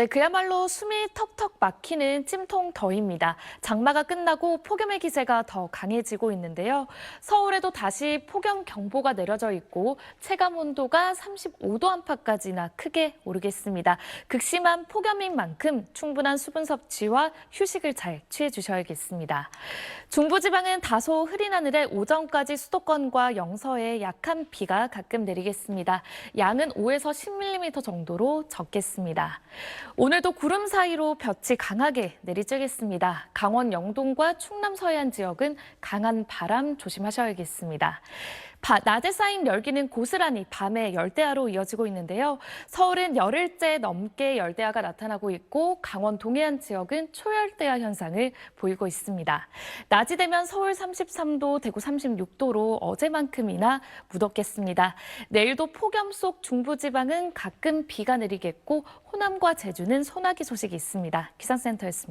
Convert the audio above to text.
네, 그야말로 숨이 턱턱 막히는 찜통 더위입니다. 장마가 끝나고 폭염의 기세가 더 강해지고 있는데요. 서울에도 다시 폭염 경보가 내려져 있고 체감 온도가 35도 안팎까지나 크게 오르겠습니다. 극심한 폭염인 만큼 충분한 수분 섭취와 휴식을 잘 취해 주셔야겠습니다. 중부지방은 다소 흐린 하늘에 오전까지 수도권과 영서에 약한 비가 가끔 내리겠습니다. 양은 5에서 10mm 정도로 적겠습니다. 오늘도 구름 사이로 볕이 강하게 내리쬐겠습니다. 강원 영동과 충남 서해안 지역은 강한 바람 조심하셔야겠습니다. 바- 낮에 쌓인 열기는 고스란히 밤에 열대야로 이어지고 있는데요. 서울은 열흘째 넘게 열대야가 나타나고 있고 강원 동해안 지역은 초열대야 현상을 보이고 있습니다. 낮이 되면 서울 33도, 대구 36도로 어제만큼이나 무덥겠습니다. 내일도 폭염 속 중부지방은 가끔 비가 내리겠고 호남과 제주는 소나기 소식이 있습니다. 기상센터였습니다.